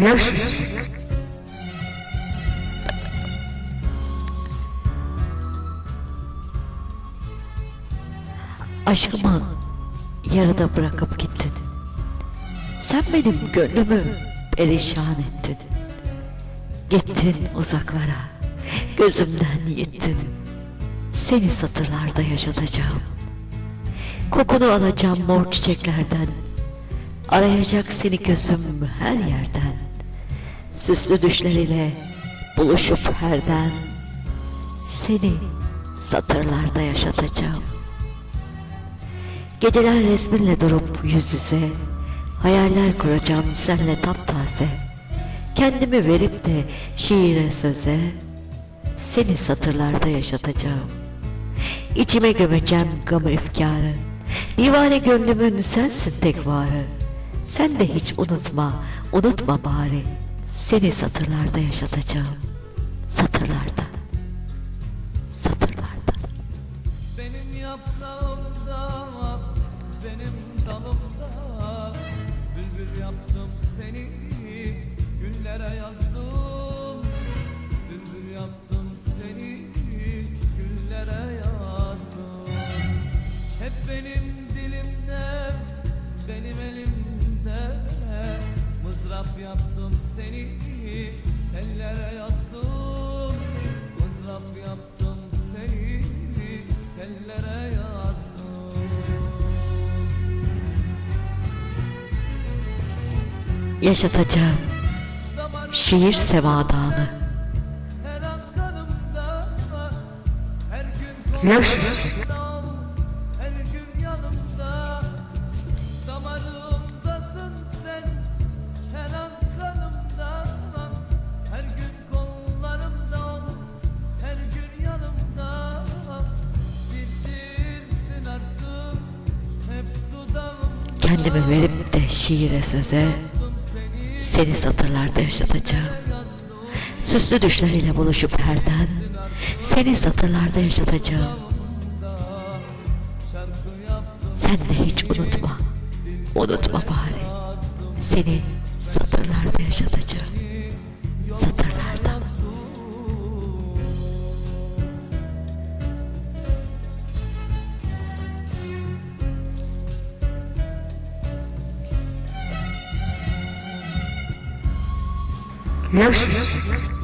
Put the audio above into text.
İçin. Aşkımı yarıda bırakıp gittin. Sen benim gönlümü perişan ettin. Gittin uzaklara, gözümden yittin. Seni satırlarda yaşatacağım. Kokunu alacağım mor çiçeklerden. Arayacak seni gözüm her yerden. Süslü düşleriyle buluşup herden. Seni satırlarda yaşatacağım. Geceler resminle durup yüz yüze Hayaller kuracağım senle taptaze Kendimi verip de şiire söze Seni satırlarda yaşatacağım İçime gömeceğim gamı efkarı Divane gönlümün sensin tek varı Sen de hiç unutma, unutma bari Seni satırlarda yaşatacağım. Satırlarda. Satırlarda. Benim yaprağımda, benim dalımda Bülbül yaptım seni, yaptım seni, tellere yazdım. Mızrap yaptım seni, tellere yazdım. Yaşatacağım Şiir sevadalı Her an kanımda, her gün Yaş için. Kendimi verip de şiire söze Seni satırlarda yaşatacağım. Süslü düşleriyle buluşup herden Seni satırlarda yaşatacağım. Sen de hiç unutma Unutma bari. Seni satırlarda yaşatacağım. Satırlarda Não.